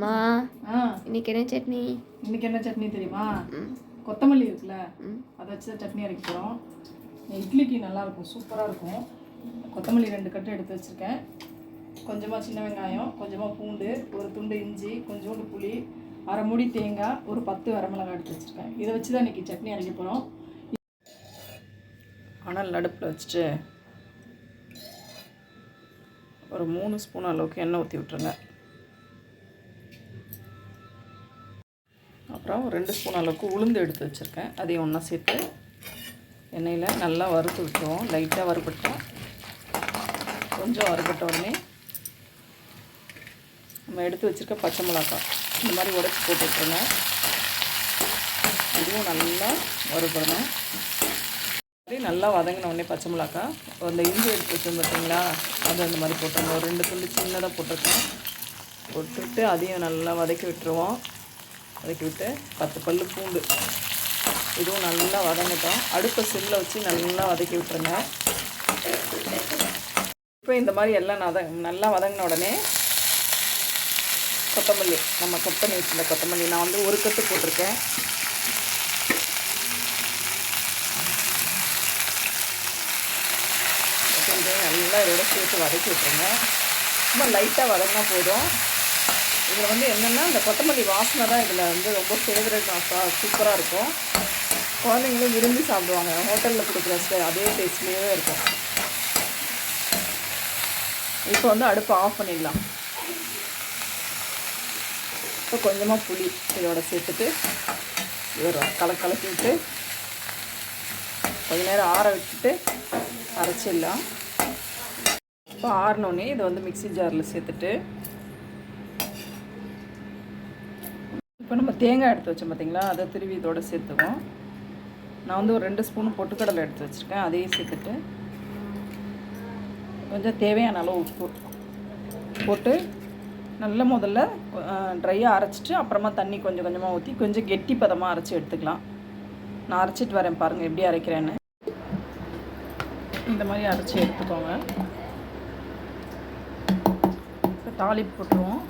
மா இன்னைக்கு என்ன சட்னி? இன்னைக்கு என்ன சட்னி தெரியுமா? கொத்தமல்லி இருக்குல்ல அதை வச்சு தான் சட்னி அரைக்க போகிறோம் இட்லிக்கு நல்லா இருக்கும் சூப்பராக இருக்கும். கொத்தமல்லி ரெண்டு கட்டு எடுத்து வச்சுருக்கேன். கொஞ்சமாக சின்ன வெங்காயம் கொஞ்சமாக பூண்டு ஒரு துண்டு இஞ்சி கொஞ்சோண்டு புளி அரை மூடி தேங்காய் ஒரு பத்து வரமிளகாய் எடுத்து வச்சுருக்கேன். இதை வச்சு தான் இன்றைக்கி சட்னி அரைக்க போகிறோம் அனல் அடுப்பில் வச்சுட்டு ஒரு மூணு ஸ்பூன் அளவுக்கு எண்ணெய் ஊற்றி விட்ருங்க அப்புறம் ரெண்டு ஸ்பூன் அளவுக்கு உளுந்து எடுத்து வச்சுருக்கேன். அதையும் ஒன்றா சேர்த்து எண்ணெயில் நல்லா வறுத்து விட்டுருவோம். லைட்டாக வறுபட்டோம் கொஞ்சம் வறுபட்ட உடனே நம்ம எடுத்து வச்சுருக்க பச்சை மிளகா இந்த மாதிரி உடச்சி போட்டு விட்டுருங்க. இதுவும் நல்லா வறுபடணும். மாதிரி நல்லா வதங்கின உடனே பச்சை மிளகாய் அந்த இஞ்சி எடுத்து வச்சோம் பார்த்தீங்களா அது அந்த மாதிரி போட்டுருங்க. ஒரு ரெண்டு துண்டு சின்னதாக போட்டிருக்கேன். போட்டுவிட்டு அதையும் நல்லா வதக்கி விட்டுருவோம். வதக்கி விட்டு பத்து பல் பூண்டு. இதுவும் நல்லா வதங்கட்டும். அடுப்பை சிம்மில் வச்சு நல்லா வதக்கி விட்டுருங்க. இப்போ இந்த மாதிரி எல்லாம் நத நல்லா வதங்கின உடனே கொத்தமல்லி. நம்ம கட் பண்ணி வச்சுருந்த கொத்தமல்லி. நான் வந்து ஒரு கட்டு போட்டிருக்கேன். கொஞ்சம் நல்லா இதோட சேர்த்து வதக்கி விட்டுருங்க. ரொம்ப லைட்டாக வதங்கினா போதும். இதில் வந்து என்னென்னா இந்த கொத்தமல்லி வாசனை தான் இதில் வந்து ரொம்ப ஃபேவரட் சூப்பராக இருக்கும். குழந்தைங்களும் விரும்பி சாப்பிடுவாங்க. ஹோட்டலில் கொடுக்குற அதே டேஸ்ட்லேயே இருக்கும். இப்போ வந்து அடுப்பை ஆஃப் பண்ணிடலாம். இப்போ கொஞ்சமாக புளி இதோட சேர்த்துட்டு ஒரு கல கலக்கிட்டு கொஞ்ச நேரம் ஆற வச்சுட்டு அரைச்சிடலாம். இப்போ ஆறினோடனே இதை வந்து மிக்ஸி ஜாரில் சேர்த்துட்டு இப்போ நம்ம தேங்காய் எடுத்து வச்சோம் பார்த்தீங்களா? அதை திருவி இதோட சேர்த்துவோம். நான் வந்து ஒரு ரெண்டு ஸ்பூன் பொட்டுக்கடலை எடுத்து வச்சுருக்கேன். அதையும் சேர்த்துட்டு கொஞ்சம் தேவையான அளவு உப்பு போட்டு நல்ல முதல்ல ட்ரையாக அரைச்சிட்டு அப்புறமா தண்ணி கொஞ்சம் கொஞ்சமாக ஊற்றி கொஞ்சம் கெட்டி பதமாக அரைச்சி எடுத்துக்கலாம். நான் அரைச்சிட்டு வரேன் பாருங்கள் எப்படி அரைக்கிறேன்னு. இந்த மாதிரி அரைச்சி எடுத்துக்கோங்க. இப்போ தாளிப்பு போட்டுருவோம்.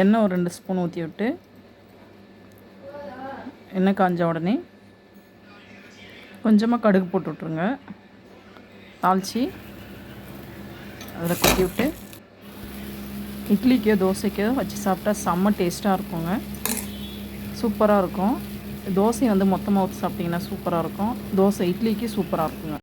எண்ணெய் ஒரு ரெண்டு ஸ்பூன் ஊற்றி விட்டு எண்ணெய் காஞ்ச உடனே கொஞ்சமாக கடுகு போட்டு விட்ருங்க தாளித்து அதில் கொட்டி விட்டு இட்லிக்கோ தோசைக்கோ வச்சு சாப்பிட்டா செம்ம டேஸ்ட்டாக இருக்குங்க. சூப்பராக இருக்கும். தோசை வந்து மொத்தமாக ஊற்றி சாப்பிட்டிங்கன்னா சூப்பராக இருக்கும். தோசை இட்லிக்கு சூப்பராக இருக்குங்க.